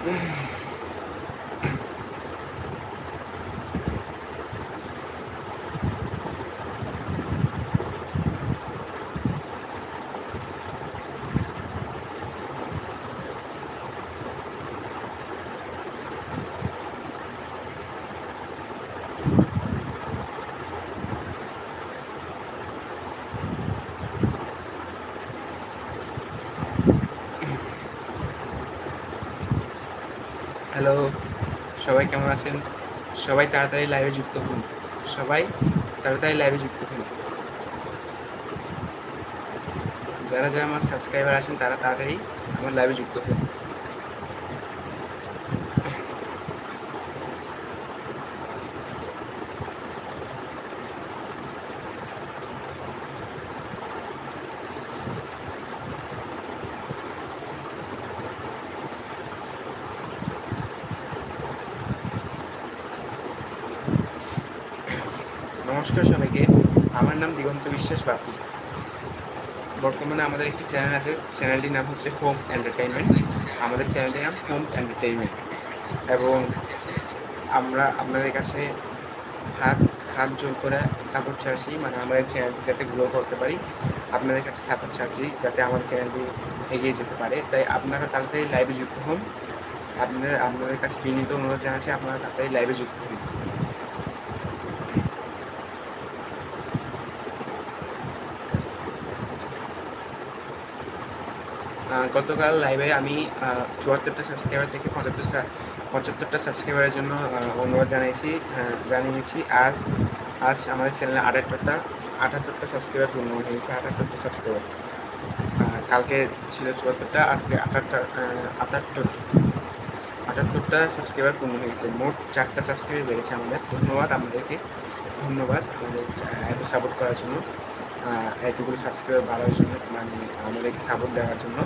Ah. সবাই কেমন আছেন? সবাই তাড়াতাড়ি লাইভে যুক্ত হন। সবাই তাড়াতাড়ি লাইভে যুক্ত হন। যারা যারা আমার সাবস্ক্রাইবার আছেন, তারা তাড়াতাড়ি আমার লাইভে যুক্ত হন নমস্কার সবাইকে আমার নাম দিগন্ত বিশ্বাস বাপি বর্তমানে আমাদের একটি চ্যানেল আছে চ্যানেলটির নাম হচ্ছে হোমস এন্টারটেইনমেন্ট আমাদের চ্যানেলটির নাম হোমস এন্টারটেইনমেন্ট এবং আমরা আপনাদের কাছে হাত হাত জোর করে সাপোর্ট চাচ্ছি মানে আমাদের চ্যানেলটি যাতে গ্রো করতে পারি, আপনাদের কাছে সাপোর্ট চাচ্ছি, যাতে আমার চ্যানেলটি এগিয়ে যেতে পারে। তাই আপনারা তাড়াতাড়ি লাইভে যুক্ত হন। আপনাদের আপনাদের কাছে বিনীত অনুরোধ জানাচ্ছি, আপনারা তাড়াতাড়ি লাইভে যুক্ত হন। গতকাল লাইভে আমি চুয়াত্তরটা সাবস্ক্রাইবার থেকে পঁচাত্তর পঁচাত্তরটা সাবস্ক্রাইবারের জন্য অনুরোধ জানিয়েছি আহ, জানিয়েছি। আজ আজ আমাদের চ্যানেলে আটাত্তরটা আটাত্তরটা সাবস্ক্রাইবার পূর্ণ হয়েছে আটাত্তরটা সাবস্ক্রাইবার কালকে ছিল চুয়াত্তরটা আজকে আটাত্তর আটাত্তর আটাত্তরটা সাবস্ক্রাইবার পূর্ণ হয়ে হয়েছে মোট চারটা সাবস্ক্রাইবার বেড়েছে আমাদের। ধন্যবাদ আমাদেরকে। ধন্যবাদ আমাদের এত সাপোর্ট করার জন্য। এতগুলো সাবস্ক্রাইবার বাড়ার জন্য মানে আমাদেরকে সাপোর্ট দেওয়ার জন্য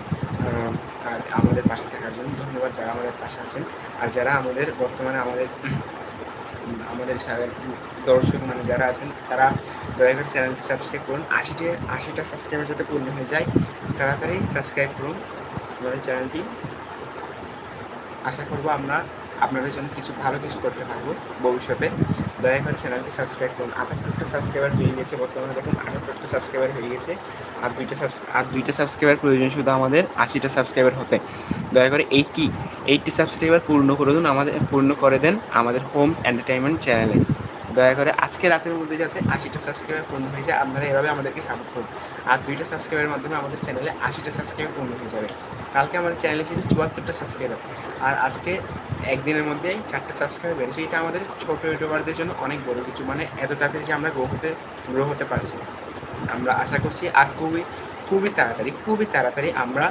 আর আমাদের পাশে থাকার জন্য ধন্যবাদ যারা আমাদের পাশে আছেন। আর যারা আমাদের বর্তমানে আমাদের আমাদের দর্শক মানে যারা আছেন, তারা দয়া করে চ্যানেলটি সাবস্ক্রাইব করুন। আশিটি, আশিটা সাবস্ক্রাইবার যাতে পূর্ণ হয়ে যায়, তাড়াতাড়ি সাবস্ক্রাইব করুন আমাদের চ্যানেলটি। আশা করব আমরা আপনাদের জন্য কিছু ভালো কিছু করতে পারব ভবিষ্যতে। দয়া করে চ্যানেলটি সাবস্ক্রাইব করুন। আটাত্তরটা সাবস্ক্রাইবার হয়ে গেছে বর্তমানে। দেখুন, আটাত্তরটা সাবস্ক্রাইবার হয়ে গেছে। আর দুইটা সাবস আর দুইটা সাবস্ক্রাইবার প্রয়োজন শুধু আমাদের আশিটা সাবস্ক্রাইবার হতে। দয়া করে এইটটি এইটটি সাবস্ক্রাইবার পূর্ণ করে দিন, আমাদের পূর্ণ করে দেন আমাদের হোমস এন্টারটেনমেন্ট চ্যানেলে দয়া করে আজকে রাতের মধ্যে যাতে আশিটা সাবস্ক্রাইবার পূর্ণ হয়ে যায়, আপনারা এভাবে আমাদেরকে সাপোর্ট করুন। আর দুইটা সাবস্ক্রাইবের মাধ্যমে আমাদের চ্যানেলে আশিটা সাবস্ক্রাইবার পূর্ণ হয়ে যাবে। কালকে আমাদের চ্যানেলে ছিল চুয়াত্তরটা সাবস্ক্রাইবার আর আজকে একদিনের মধ্যেই চারটে সাবস্ক্রাইবার বেড়েছে। এটা আমাদের ছোটো ইউটিউবারদের জন্য অনেক বড় কিছু। মানে এত তাড়াতাড়ি যে আমরা গ্রো হতে গ্রো হতে পারছি আমরা আশা করছি আর খুবই খুবই তাড়াতাড়ি খুবই তাড়াতাড়ি আমরা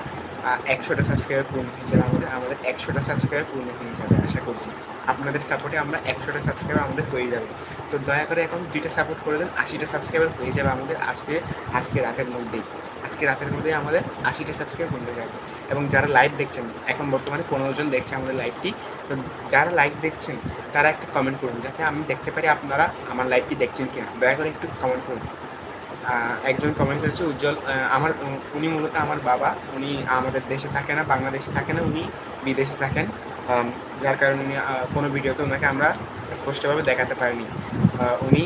একশোটা সাবস্ক্রাইবার পূর্ণ হয়ে যাবে, আমাদের আমাদের একশোটা সাবস্ক্রাইবার পূর্ণ হয়ে যাবে, আশা করছি। আপনাদের সাপোর্টে আমরা একশোটা সাবস্ক্রাইবার আমাদের হয়ে যাবে। তো দয়া করে এখন দুইটা সাপোর্ট করে দেন, আশিটা সাবস্ক্রাইবার হয়ে যাবে আমাদের আজকে আজকে রাতের মধ্যেই। আজকে রাতের মধ্যেই আমাদের আশিটা সাবস্ক্রাইবার পূর্ণ হয়ে যাবে। এবং যারা লাইভ দেখছেন, এখন বর্তমানে পনেরো জন দেখছে আমাদের লাইভটি তো যারা লাইভ দেখছেন, তারা একটা কমেন্ট করুন, যাতে আমি দেখতে পারি আপনারা আমার লাইভটি দেখছেন কিনা। দয়া করে একটু কমেন্ট করুন। একজন কমেন্ট করেছে, উজ্জ্বল আমার উনি মূলত আমার বাবা, উনি আমাদের দেশে থাকে না, বাংলাদেশে থাকে না, উনি বিদেশে থাকেন যার কারণে উনি কোনো ভিডিওতে ওনাকে আমরা স্পষ্টভাবে দেখাতে পারিনি। উনি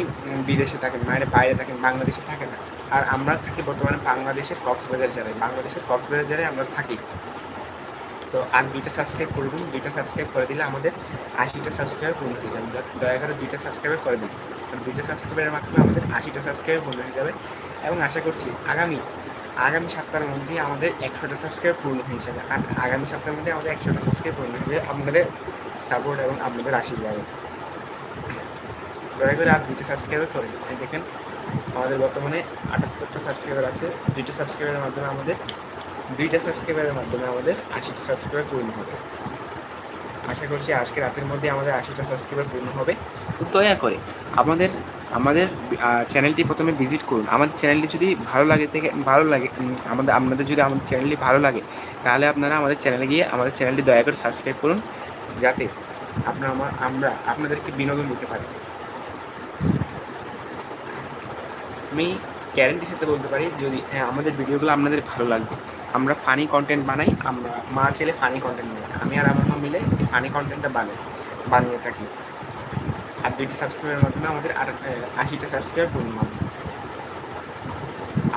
বিদেশে থাকেন বাইরে বাইরে থাকেন, বাংলাদেশে থাকে না। আর আমরা থাকি বর্তমানে বাংলাদেশের কক্সবাজার জেলায়, বাংলাদেশের কক্সবাজার জেলায় আমরা থাকি। তো আর দুইটা সাবস্ক্রাইব করে দিন, দুইটা সাবস্ক্রাইব করে দিলে আমাদের আশিটা সাবস্ক্রাইবার পূর্ণ হয়ে যাবে। দয়া করে দুইটা সাবস্ক্রাইবার করে দিন। আর দুইটা সাবস্ক্রাইবারের মাধ্যমে আমাদের আশিটা সাবস্ক্রাইবার পূর্ণ হয়ে যাবে। এবং আশা করছি আগামী আগামী সপ্তাহের মধ্যেই আমাদের একশোটা সাবস্ক্রাইব পূর্ণ হয়ে যাবে। আর আগামী সপ্তাহের মধ্যে আমাদের একশোটা সাবস্ক্রাইব পূর্ণ হয়ে যাবে আপনাদের সাপোর্ট এবং আপনাদের আশীর্বাদে। দয়া করে আর দুইটা সাবস্ক্রাইবার করে দেখেন, আমাদের বর্তমানে আটাত্তরটা সাবস্ক্রাইবার আছে। দুইটা সাবস্ক্রাইবারের মাধ্যমে আমাদের দুইটা সাবস্ক্রাইবারের মাধ্যমে আমাদের আশিটা সাবস্ক্রাইবার পূর্ণ হবে। আশা করছি আজকে রাতের মধ্যে আমাদের আশিটা সাবস্ক্রাইবার পূর্ণ হবে। তো দয়া করে আমাদের আমাদের চ্যানেলটি প্রথমে ভিজিট করুন। আমাদের চ্যানেলটি যদি ভালো লাগে থেকে, ভালো লাগে আমাদের, আপনাদের যদি আমাদের চ্যানেলটি ভালো লাগে, তাহলে আপনারা আমাদের চ্যানেলে গিয়ে আমাদের চ্যানেলটি দয়া করে সাবস্ক্রাইব করুন। যাতে আপনার আমার, আমরা আপনাদেরকে বিনোদন দিতে পারি। আমি গ্যারেন্টির সাথে বলতে পারি, যদি হ্যাঁ আমাদের ভিডিওগুলো আপনাদের ভালো লাগবে। আমরা ফানি কন্টেন্ট বানাই, আমরা মা ছেলে ফানি কন্টেন্ট বানাই। আমি আর আমার মা মিলে এই ফানি কন্টেন্টটা বানাই, বানিয়ে থাকি। আর দুইটি সাবস্ক্রাইবের মাধ্যমে আমাদের আট আশিটা সাবস্ক্রাইব পূর্ণ হবে।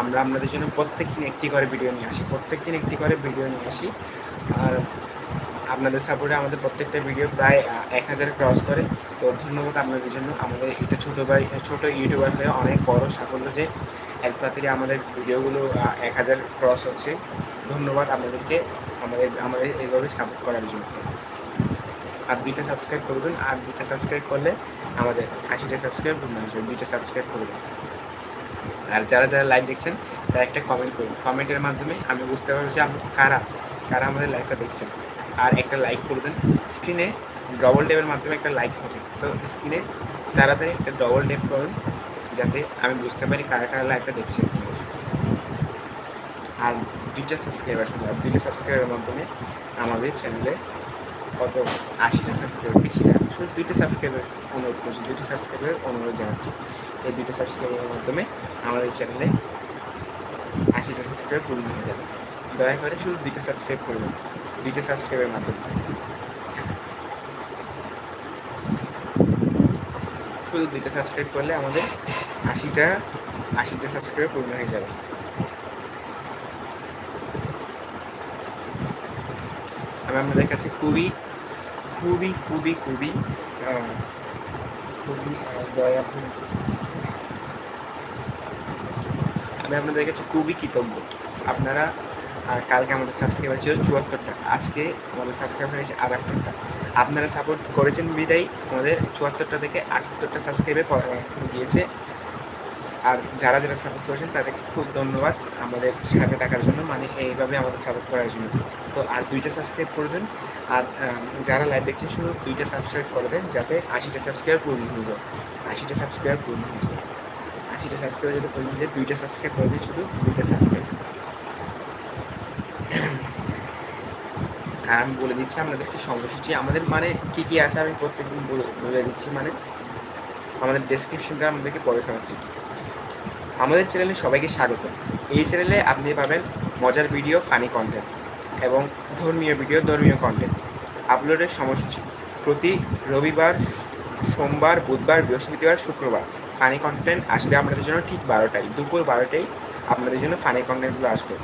আমরা আপনাদের জন্য প্রত্যেক দিন একটি করে ভিডিও নিয়ে আসি প্রত্যেক দিন একটি করে ভিডিও নিয়ে আসি। আর আপনাদের সাপোর্টে আমাদের প্রত্যেকটা ভিডিও প্রায় এক হাজার ক্রস করে। তো ধন্যবাদ আপনাদের জন্য। আমাদের এটা ছোটো ভাই, ছোটো ইউটিউবার হয়ে অনেক বড় সাফল্য যে এক তাড়াতাড়ি আমাদের ভিডিওগুলো এক হাজার ক্রস হচ্ছে। ধন্যবাদ আপনাদেরকে আমাদের আমাদের এইভাবে সাপোর্ট করার জন্য। আর দুইটা সাবস্ক্রাইব করে দিন, আর দুইটা সাবস্ক্রাইব করলে আমাদের আশিটা সাবস্ক্রাইব পূর্ণ হয়েছে দুইটা সাবস্ক্রাইব করে দিন। আর যারা যারা লাইভ দেখছেন, তারা একটা কমেন্ট করুন। কমেন্টের মাধ্যমে আমি বুঝতে পারব যে আপনি কারা কারা আমাদের লাইভটা দেখছেন। আর একটা লাইক করবেন স্ক্রিনে ডবল ট্যাপের মাধ্যমে একটা লাইক হবে তো স্ক্রিনে তাড়াতাড়ি একটা ডবল ট্যাপ করুন। যাতে আমি বুঝতে পারি কারা কারা লাইভটা দেখছেন আর দুইটা সাবস্ক্রাইবার শুধু, আর দুইটা সাবস্ক্রাইবের মাধ্যমে আমাদের চ্যানেলে কত আশিটা সাবস্ক্রাইবার বেশি না শুধু দুইটা সাবস্ক্রাইবার অনুরোধ করছি, দুইটা সাবস্ক্রাইবার অনুরোধ জানাচ্ছি। এই দুইটা সাবস্ক্রাইবারের মাধ্যমে আমাদের চ্যানেলে আশিটা সাবস্ক্রাইব পূর্ণ হয়ে যাবে। দয়া করে শুধু দুইটা সাবস্ক্রাইব করে দেবেন। দুইটা সাবস্ক্রাইবের মাধ্যমে। শুধু দুইটা সাবস্ক্রাইব করলে আমাদের আশিটা আশিটা সাবস্ক্রাইব পূর্ণ হয়ে যাবে। আমি আপনাদের কাছে খুবই খুবই খুবই খুবই খুবই দয়া আমি আপনাদের কাছে খুবই কৃতজ্ঞ। আপনারা কালকে আমাদের সাবস্ক্রাইবার ছিল চুয়াত্তরটা। আজকে আমাদের সাবস্ক্রাইবার হয়েছে আটাত্তরটা। আপনারা সাপোর্ট করেছেন বিদায়, আমাদের চুয়াত্তরটা থেকে আটাত্তরটা সাবস্ক্রাইবে গিয়েছে। আর যারা যারা সাপোর্ট করেছেন, তাদেরকে খুব ধন্যবাদ আমাদের সাথে থাকার জন্য মানে এইভাবে আমাদের সাপোর্ট করার জন্য। তো আর দুইটা সাবস্ক্রাইব করে দেন। আর যারা লাইভ দেখছেন, শুধু দুইটা সাবস্ক্রাইব করে দেন, যাতে আশিটা সাবস্ক্রাইব পূর্ণ হয়ে যায়। আশিটা সাবস্ক্রাইব পূর্ণ হয়ে যায়। আশিটা সাবস্ক্রাইব যাতে পূর্ণ হয়ে যায়, দুইটা সাবস্ক্রাইব করে দিন শুধু দুইটা সাবস্ক্রাইব হ্যাঁ আমি বলে দিচ্ছি আপনাদের কি সময়সূচি আমাদের মানে কী কী আছে আমি প্রত্যেকদিন বলে দিচ্ছি মানে আমাদের ডেসক্রিপশনটা আমাদেরকে পড়ে শোনাচ্ছি। আমাদের চ্যানেলে সবাইকে স্বাগত। এই চ্যানেলে আপনি পাবেন মজার ভিডিও ফানি কন্টেন্ট এবং ধর্মীয় ভিডিও ধর্মীয় কন্টেন্ট আপলোডের সময়সূচি। প্রতি রবিবার, সোমবার, বুধবার, বৃহস্পতিবার, শুক্রবার। ফানি কন্টেন্ট আসবে আপনাদের জন্য ঠিক বারোটায়। দুপুর বারোটায় আপনাদের জন্য ফানি কন্টেন্টগুলো আসবে।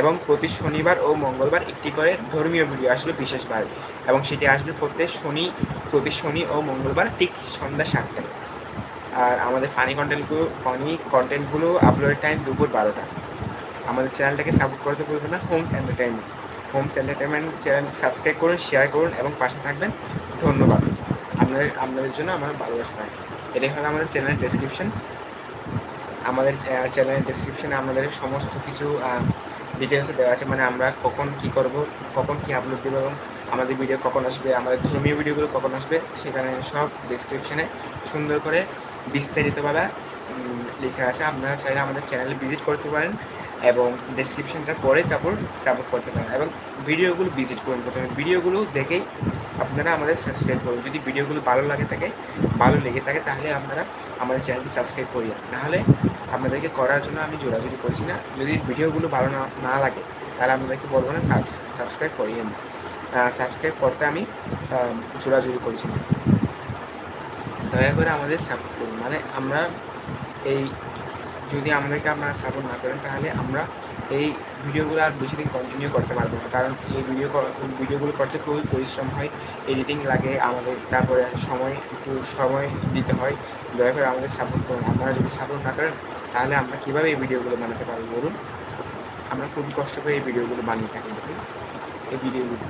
এবং প্রতি শনিবার ও মঙ্গলবার একটি করে ধর্মীয় ভিডিও আসবে বিশেষভাবে এবং সেটি আসবে প্রত্যেক শনি, প্রতি শনি ও মঙ্গলবার ঠিক সন্ধ্যা সাতটায়। আর আমাদের ফানি কন্টেন্টগুলো ফানি কন্টেন্টগুলো আপলোডের টাইম দুপুর বারোটা। আমাদের চ্যানেলটাকে সাপোর্ট করতে ভুলবেন না Homes entertainment Homes entertainment channel subscribe করুন শেয়ার করুন এবং পাশে থাকবেন। ধন্যবাদ। আপনাদের আপনাদের জন্য আমার ভালোবাসা থাকে। এটাই হলো আমাদের চ্যানেলের ডেসক্রিপশন আমাদের চ্যানেলের ডিসক্রিপশনে আমাদের সমস্ত কিছু ডিটেলসে দেওয়া আছে। মানে আমরা কখন কি করব, কখন কি আপলোড দেবো এবং আমাদের ভিডিও কখন আসবে, আমাদের ধর্মীয় ভিডিওগুলো কখন আসবে, সেখানে সব ডিসক্রিপশনে সুন্দর করে বিস্তারিতভাবে লেখা আছে। আপনারা চাইলে আমাদের চ্যানেলে ভিজিট করতে পারেন এবং ডেসক্রিপশনটা পরে তারপর সাপোর্ট করতে পারেন এবং ভিডিওগুলো ভিজিট করুন। প্রথমে ভিডিওগুলো দেখেই আপনারা আমাদের সাবস্ক্রাইব করুন। যদি ভিডিওগুলো ভালো লাগে থাকে, ভালো লেগে থাকে, তাহলে আপনারা আমাদের চ্যানেলটি সাবস্ক্রাইব করিয়ে নাহলে আপনাদেরকে করার জন্য আমি জোরাজুরি করছি না। যদি ভিডিওগুলো ভালো না না লাগে, তাহলে আপনাদেরকে বলব না সাবস্ক্রাইব করিয়ে না। সাবস্ক্রাইব করতে আমি জোরাজুরি করছি না। দয়া করে আমাদের সাপোর্ট করুন। মানে আমরা এই, যদি আমাদেরকে আপনারা সাপোর্ট না করেন, তাহলে আমরা এই ভিডিওগুলো আর বেশি দিন কন্টিনিউ করতে পারব না। কারণ এই ভিডিও ভিডিওগুলো করতে খুবই পরিশ্রম হয় এডিটিং লাগে আমাদের, তারপরে সময়, একটু সময় দিতে হয়। দয়া করে আমাদের সাপোর্ট করুন। আপনারা যদি সাপোর্ট না করেন তাহলে আমরা কীভাবে এই ভিডিওগুলো বানাতে পারব বলুন? আমরা খুবই কষ্ট করে এই ভিডিওগুলো বানিয়ে থাকি, দেখুন। এই ভিডিওগুলো।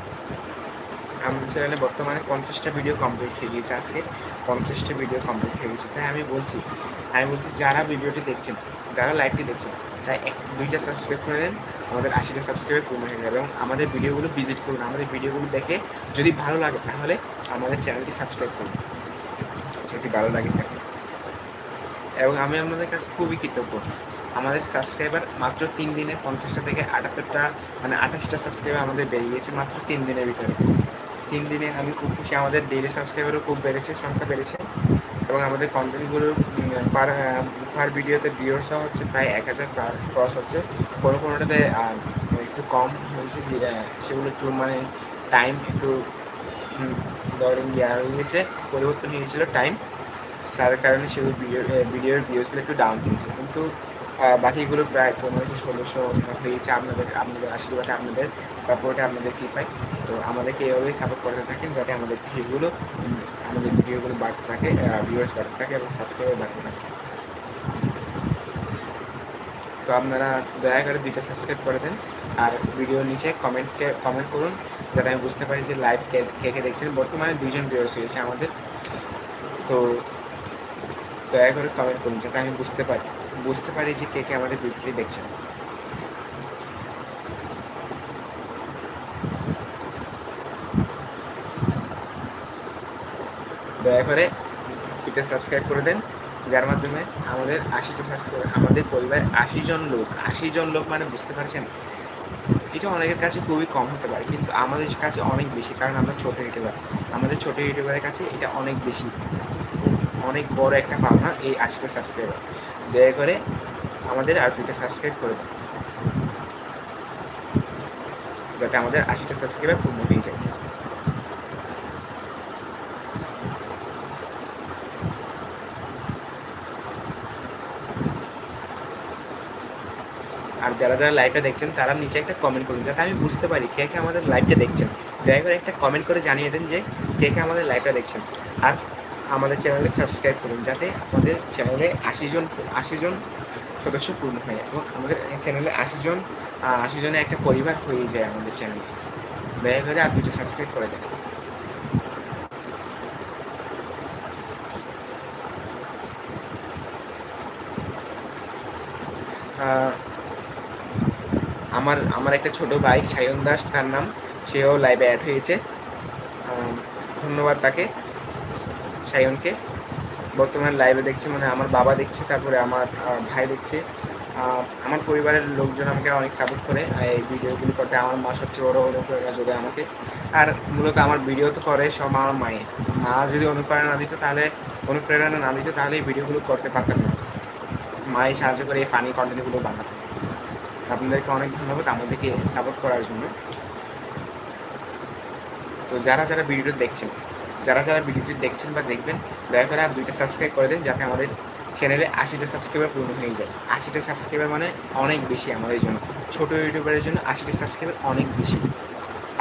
আমাদের চ্যানেলে বর্তমানে পঞ্চাশটা ভিডিও কমপ্লিট হয়ে গিয়েছে আজকে, পঞ্চাশটা ভিডিও কমপ্লিট হয়ে গেছে তাই আমি বলছি আমি বলছি যারা ভিডিওটি দেখছেন, যারা লাইভটি দেখছেন তাই এক, দুইটা সাবস্ক্রাইব করে দেন আমাদের আশিটা সাবস্ক্রাইব পূর্ণ হয়ে যাবে এবং আমাদের ভিডিওগুলো ভিজিট করুন। আমাদের ভিডিওগুলো দেখে যদি ভালো লাগে, তাহলে আমাদের চ্যানেলটি সাবস্ক্রাইব করুন। যদি ভালো লাগে এবং আমি আপনাদের কাছে খুবই কৃতজ্ঞ। আমাদের সাবস্ক্রাইবার মাত্র তিন দিনে পঞ্চাশটা থেকে আটাত্তরটা মানে আঠাশটা সাবস্ক্রাইবার আমাদের বেড়ে গিয়েছে মাত্র তিন দিনের ভিতরে। তিন দিনে আমি খুব খুশি, আমাদের ডেইলি সাবস্ক্রাইবারও খুব বেড়েছে, সংখ্যা বেড়েছে। এবং আমাদের কন্টেন্টগুলো পার পার ভিডিওতে ভিউর্সও হচ্ছে প্রায় এক হাজার ক্রস হচ্ছে। কোনো কোনোটাতে একটু কম হয়েছে, যে সেগুলো একটু মানে টাইম একটু ধরেন ইয়া হয়ে গেছে পরিবর্তন হয়ে গেছিল টাইম তার কারণে সেগুলো ভিডিও ভিডিওর ভিউজগুলো একটু ডাউন হয়েছে কিন্তু বাকিগুলো প্রায় পনেরোশো, ষোলোশো হয়েছে আপনাদের আপনাদের আশীর্বাদে, আপনাদের সাপোর্টে আপনাদের কৃপায়। তো আমাদেরকে এভাবেই সাপোর্ট করতে থাকেন যাতে আমাদের ভিডিওগুলো আমাদের ভিডিওগুলো বাড়তে থাকে ভিউয়ার্স বাড়তে থাকে এবং সাবস্ক্রাইবার বাড়তে থাকে। তো আপনারা দয়া করে দুইটা সাবস্ক্রাইব করে দেন আর ভিডিওর নিচে কমেন্টকে কমেন্ট করুন যাতে আমি বুঝতে পারি যে লাইভ কে কে কে দেখছেন। বর্তমানে দুইজন ভিউয়ার্স হয়েছে আমাদের। তো দয়া করে কমেন্ট করুন যাতে আমি বুঝতে পারি। বুঝতে পারি যে কে কে আমাদের ভিডিওটি দেখছেন। দয়া করে এটা সাবস্ক্রাইব করে দেন, যার মাধ্যমে আমাদের আশিটা সাবস্ক্রাইব আমাদের পরিবারের আশি জন লোক আশি জন লোক মানে বুঝতে পারছেন? এটা অনেকের কাছে খুবই কম হতে পারে, কিন্তু আমাদের কাছে অনেক বেশি, কারণ আমরা ছোট ইউটিউবার। আমাদের ছোটো ইউটিউবারের কাছে এটা অনেক বেশি। অনেক বড় একটা পাওনা এই আশিটা সাবস্ক্রাইবার দয়া করে আমাদের আর দুটো সাবস্ক্রাইব করে দেন যাতে আমাদের আশিটা সাবস্ক্রাইবার পূর্ণ হয়ে যায় আর যারা যারা লাইভটা দেখছেন, তারা নিচে একটা কমেন্ট করুন, যাতে আমি বুঝতে পারি কে কে আমাদের লাইভটা দেখছেন। দয়া করে একটা কমেন্ট করে জানিয়ে দেন যে কে কে আমাদের লাইভটা দেখছেন। আর আমাদের চ্যানেলে সাবস্ক্রাইব করুন, যাতে আমাদের চ্যানেলে আশি জন আশি জন সদস্য পূর্ণ হয় এবং আমাদের চ্যানেলে আশি জন আশি জনের একটা পরিবার হয়ে যায় আমাদের চ্যানেলে দয়া করে আর দুটো সাবস্ক্রাইব করে দেন। আমার আমার একটা ছোট ভাই, সায়ন দাস, তার নাম। সেও লাইভে অ্যাড হয়েছে। ধন্যবাদ তাকে, সায়নকে। বর্তমানে লাইভে দেখছি মানে আমার বাবা দেখছে, তারপরে আমার ভাই দেখছে। আমার পরিবারের লোকজন আমাকে অনেক সাপোর্ট করে এই ভিডিওগুলি করতে। আমার মা সবচেয়ে বড় অনুপ্রেরণা যোগায় আমাকে। আর মূলত আমার ভিডিও তো করে সব আমার মায়ে মা যদি অনুপ্রেরণা না দিত, তাহলে, অনুপ্রেরণা না দিত, তাহলে এই ভিডিওগুলো করতে পারতাম না। মাই সাহায্য করে এই ফানি কন্টেন্টগুলো বানাতে আপনাদেরকে অনেক ধন্যবাদ আমাদেরকে সাপোর্ট করার জন্য। তো যারা যারা ভিডিওটা দেখছেন, যারা যারা ভিডিওটি দেখছেন বা দেখবেন, দয়া করে আর দুইটা সাবস্ক্রাইব করে দেন যাতে আমাদের চ্যানেলে আশিটা সাবস্ক্রাইবার পূর্ণ হয়ে যায়। আশিটা সাবস্ক্রাইবার মানে অনেক বেশি আমাদের জন্য। ছোটো ইউটিউবারের জন্য আশিটা সাবস্ক্রাইবার অনেক বেশি।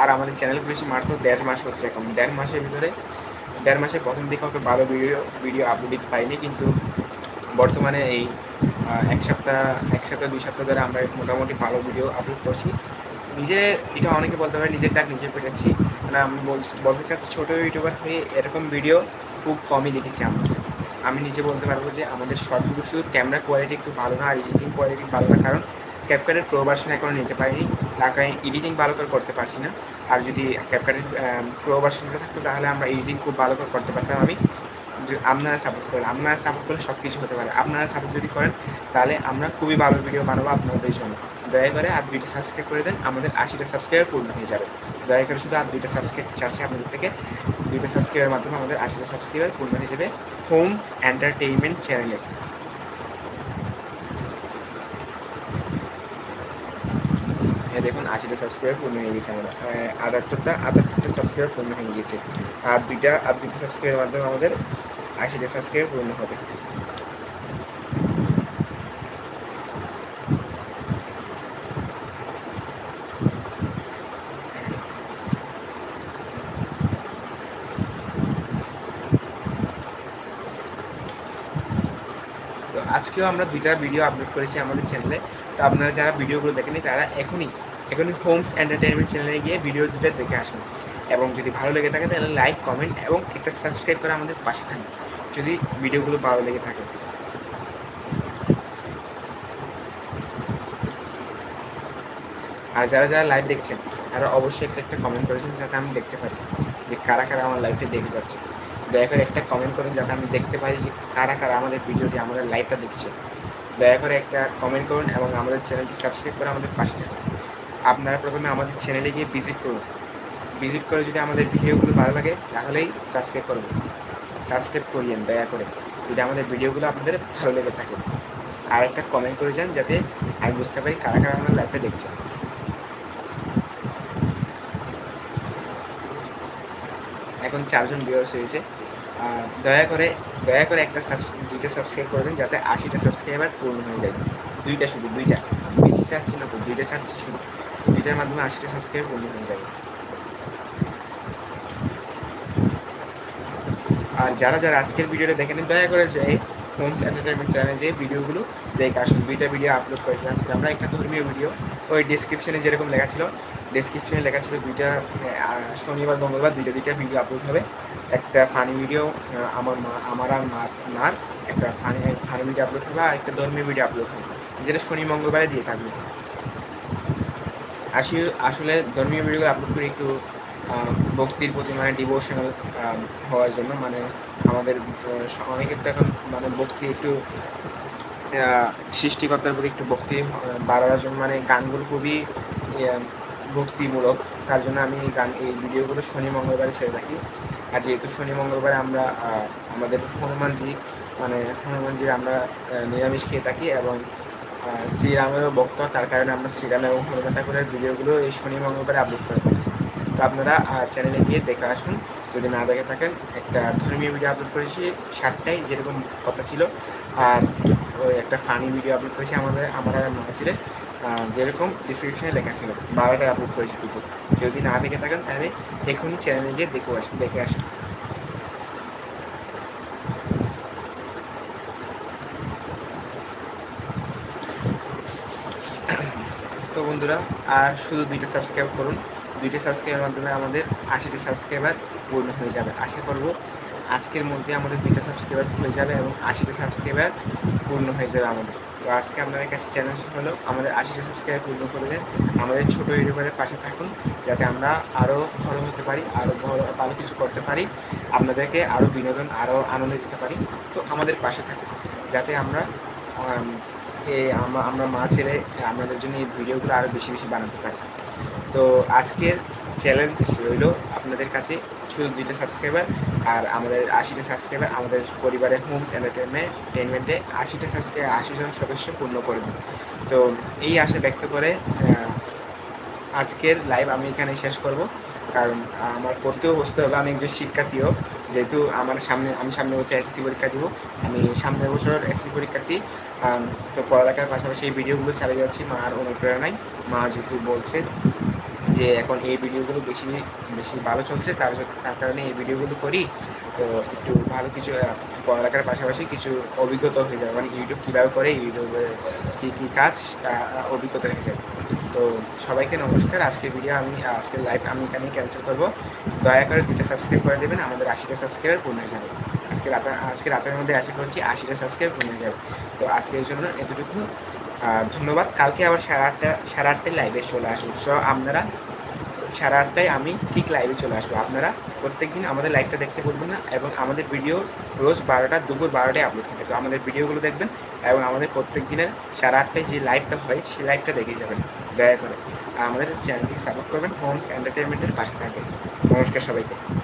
আর আমাদের চ্যানেল খুলেছি মাত্র দেড় মাস হচ্ছে এখন। দেড় মাসের ভিতরে, দেড় মাসের প্রথম দিকে অত ভালো ভিডিও ভিডিও আপলোড পাইনি, কিন্তু বর্তমানে এই এক সপ্তাহ এক সপ্তাহ, দুই সপ্তাহ ধরে আমরা মোটামুটি ভালো ভিডিও আপলোড করছি। নিজে, এটা অনেকে বলতে পারে নিজের ডাক নিজে পেরেছি। মানে আমি বলতে চাচ্ছি, ছোটো ইউটিউবার হয়ে এরকম ভিডিও খুব কমই দেখেছি আমরা। আমি নিজে বলতে পারব যে আমাদের শর্টগুলো শুধু ক্যামেরা কোয়ালিটি একটু ভালো না, আর এডিটিং কোয়ালিটি ভালো না, কারণ ক্যাপকাটের প্রো ভার্সন এখনও নিতে পারিনি। কারণে এডিটিং ভালো করে করতে পারছি না। আর যদি ক্যাপকাটের প্রো ভার্সনটা থাকতো, তাহলে আমরা এডিটিং খুব ভালো করে করতে পারতাম আমি। আপনারা সাপোর্ট করেন, আপনারা সাপোর্ট করলে সব কিছু হতে পারে। আপনারা সাপোর্ট যদি করেন, তাহলে আমরা খুবই ভালো ভিডিও বানাবো আপনাদের জন্য। দয়া করে আর দুইটা সাবস্ক্রাইব করে দেন, আমাদের আশিটা সাবস্ক্রাইবার পূর্ণ হয়ে যাবে। দয়া করে শুধু আর দুইটা সাবস্ক্রাইব চাচ্ছি আপনাদের থেকে দুইটা সাবস্ক্রাইবের মাধ্যমে আমাদের আশিটা সাবস্ক্রাইবার পূর্ণ হয়ে যাবে হোমস এন্টারটেইনমেন্ট চ্যানেলে দেখুন, আশিটা সাবস্ক্রাইবার পূর্ণ হয়ে গেছে আমরা আটাত্তরটা আটাত্তরটা সাবস্ক্রাইবার পূর্ণ হয়ে গেছে। আর দুইটা আর দুইটা সাবস্ক্রাইবের মাধ্যমে আমাদের আশিটা সাবস্ক্রাইব পূর্ণ হবে। তো আজকেও আমরা দুইটা ভিডিও আপলোড করেছি আমাদের চ্যানেলে তো আপনারা যারা ভিডিওগুলো দেখেনি তারা এখনই এখনই হোমস এন্টারটেনমেন্ট চ্যানেলে গিয়ে ভিডিও দুটো দেখে আসুন। এবং যদি ভালো লেগে থাকে, তাহলে লাইক কমেন্ট এবং একটা সাবস্ক্রাইব করে আমাদের পাশে থাকবে যদি ভিডিওগুলো ভালো লেগে থাকে। আর যারা যারা লাইভ দেখছেন, তারা অবশ্যই একটা একটা কমেন্ট করেছেন যাতে আমি দেখতে পারি যে কারা কারা আমার লাইভটা দেখে যাচ্ছে। দয়া করে একটা কমেন্ট করুন যাতে আমি দেখতে পাই যে কারা কারা আমাদের ভিডিওটি আমাদের লাইভটা দেখছে। দয়া করে একটা কমেন্ট করুন এবং আমাদের চ্যানেলটি সাবস্ক্রাইব করে আমাদের পাশে থাকুন। আপনারা প্রথমে আমাদের চ্যানেলে গিয়ে ভিজিট করুন। ভিজিট করে যদি আমাদের ভিডিওগুলো ভালো লাগে, তাহলেই সাবস্ক্রাইব করবেন। সাবস্ক্রাইব করিয়েন, দয়া করে। যদি আমাদের ভিডিওগুলো আপনাদের ভালো লেগে থাকে আর একটা কমেন্ট করে যান, যাতে আমি বুঝতে পারি কারা কারা আমার লাইফে দেখছেন। এখন চারজন ভিউয়ার্স হয়েছে। দয়া করে দয়া করে একটা সাবস্ক্রাইব দুইটা সাবস্ক্রাইব করে দিন, যাতে আশিটা সাবস্ক্রাইবার পূর্ণ হয়ে যায়। দুইটা শুধু, দুইটা। বেশি চাচ্ছি না তো, দুইটা চাচ্ছি শুধু। দুইটার মাধ্যমে আশিটা সাবস্ক্রাইব পূর্ণ হয়ে যাবে। আর যারা যারা আজকের ভিডিওটা দেখেন, দয়া করে যে হোমস এন্টারটেনমেন্ট চ্যানেলে যে ভিডিওগুলো দেখে আসুন। দুইটা ভিডিও আপলোড করেছি। আজকে আমরা একটা ধর্মীয় ভিডিও ওই ডিসক্রিপশনে যেরকম লেখা ছিল ডিসক্রিপশনে লেখা ছিল দুইটা শনিবার, মঙ্গলবার দুইটা দুইটা ভিডিও আপলোড হবে। একটা ফানি ভিডিও আমার মা, আমার আর মা, মার একটা ফানি ফানি ভিডিও আপলোড হবে আর একটা ধর্মীয় ভিডিও আপলোড হবে। যেটা শনি, মঙ্গলবারে দিয়ে থাকবে। আসি, আসলে ধর্মীয় ভিডিও আপলোড করে একটু ভক্তির প্রতি মানে ডিভোশনাল হওয়ার জন্য। মানে আমাদের অনেকের তো এখন মানে ভক্তি একটু সৃষ্টিকর্তার প্রতি একটু ভক্তি আহ, বাড়ানোর জন্য মানে গানগুলো খুবই ভক্তিমূলক। তার জন্য আমি এই গান এই ভিডিওগুলো শনি মঙ্গলবারে ছেড়ে থাকি আর যেহেতু শনি মঙ্গলবারে আমরা আমাদের হনুমানজি মানে হনুমানজির আমরা নিরামিষ খেয়ে থাকি এবং শ্রীরামেরও ভক্ত। তার কারণে আমরা শ্রীরাম এবং হনুমান ঠাকুরের ভিডিওগুলো এই শনি মঙ্গলবারে আপলোড করে থাকি। আপনারা চ্যানেলে গিয়ে দেখে আসুন। যদি না দেখে থাকেন, একটা ধর্মীয় ভিডিও আপলোড করেছি সাতটায় যেরকম কথা ছিল। আর ওই একটা ফানি ভিডিও আপলোড করেছি আমাদের, আমার আর মা ছিলেন যেরকম ডিসক্রিপশানে লেখা ছিল, বারোটায় আপলোড করেছি দুপুর যদি না দেখে থাকেন, তাহলে এখনই চ্যানেলে গিয়ে দেখে, আসুন দেখে আসুন। তো বন্ধুরা, আর শুধু দুইটা সাবস্ক্রাইব করুন। দুইটা সাবস্ক্রাইবের মাধ্যমে আমাদের আশিটি সাবস্ক্রাইবার পূর্ণ হয়ে যাবে। আশা করব আজকের মধ্যে আমাদের দুইটা সাবস্ক্রাইবার হয়ে যাবে এবং আশিটি সাবস্ক্রাইবার পূর্ণ হয়ে যাবে আমাদের। তো আজকে আপনাদের কাছে চ্যালেঞ্জ হলো আমাদের আশিটা সাবস্ক্রাইবার পূর্ণ করে দেন আমাদের ছোটো ইউটিউবারের পাশে থাকুন যাতে আমরা আরও ভালো হতে পারি আরও ভালো ভালো কিছু করতে পারি আপনাদেরকে আরও বিনোদন আরও আনন্দ দিতে পারি। তো আমাদের পাশে থাকুন যাতে আমরা আম, এই আমরা মা ছেলে আপনাদের জন্য এই ভিডিওগুলো আরও বেশি বেশি বানাতে পারি। তো আজকের চ্যালেঞ্জ রইল আপনাদের কাছে, শুধু দুইটা সাবস্ক্রাইবার আর আমাদের আশিটা সাবস্ক্রাইবার আমাদের পরিবারের হোমস এন্টারটেনমেন্টে আশিটা সাবস্ক্রাইবার আশি জন সদস্য পূর্ণ করে দিন। তো এই আশা ব্যক্ত করে আজকের লাইভ আমি এখানে শেষ করব। কারণ আমার পড়তেও বসতে হবে, আমি একজন শিক্ষার্থীও। যেহেতু আমার সামনে, আমি সামনে বছর এসএসসি পরীক্ষা দিব, আমি সামনের বছর এসএসসি পরীক্ষার্থী। তো পড়ালেখার পাশাপাশি এই ভিডিওগুলো চালিয়ে যাচ্ছি মার অনুপ্রেরণায়। মা যেহেতু বলছে যে এখন এই ভিডিওগুলো বেশি বেশি ভালো চলছে, তার তার কারণে এই ভিডিওগুলো করি। তো একটু ভালো কিছু পড়ালেখার পাশাপাশি কিছু অভিজ্ঞতা হয়ে যাবে। মানে ইউটিউব কীভাবে করে ইউটিউবে কী কী কাজ, তা অভিজ্ঞতা হয়ে যাবে। তো সবাইকে নমস্কার। আজকের ভিডিও আমি, আজকের লাইভ আমি এখানেই ক্যান্সেল করব। দয়া করে দুটো সাবস্ক্রাইব করে দেবেন, আমাদের আশিটা সাবস্ক্রাইবার পূর্ণ হয়ে যাবে। আজকে রাতে, আজকে রাতের মধ্যে আশা করছি আশিটা সাবস্ক্রাইব পূর্ণ হয়ে যাবে। তো আজকের জন্য এতটুকু। ধন্যবাদ। কালকে আবার সাড়ে আটটা সাড়ে আটটায় লাইভে চলে আসব। সো আপনারা সাড়ে আটটায় আমি ঠিক লাইভে চলে আসব। আপনারা প্রত্যেক দিন আমাদের লাইভটা দেখতে ভুলবেন না এবং আমাদের ভিডিও রোজ বারোটা, দুপুর বারোটায় আপলোড থাকে। তো আমাদের ভিডিওগুলো দেখবেন এবং আমাদের প্রত্যেক দিনের সাড়ে আটটায় যে লাইভটা হয়, সেই লাইভটা দেখে যাবেন। দয়া করে আমাদের চ্যানেলটি সাপোর্ট করবেন। হোমস এন্টারটেনমেন্টের পাশে থাকবেন। নমস্কার সবাইকে।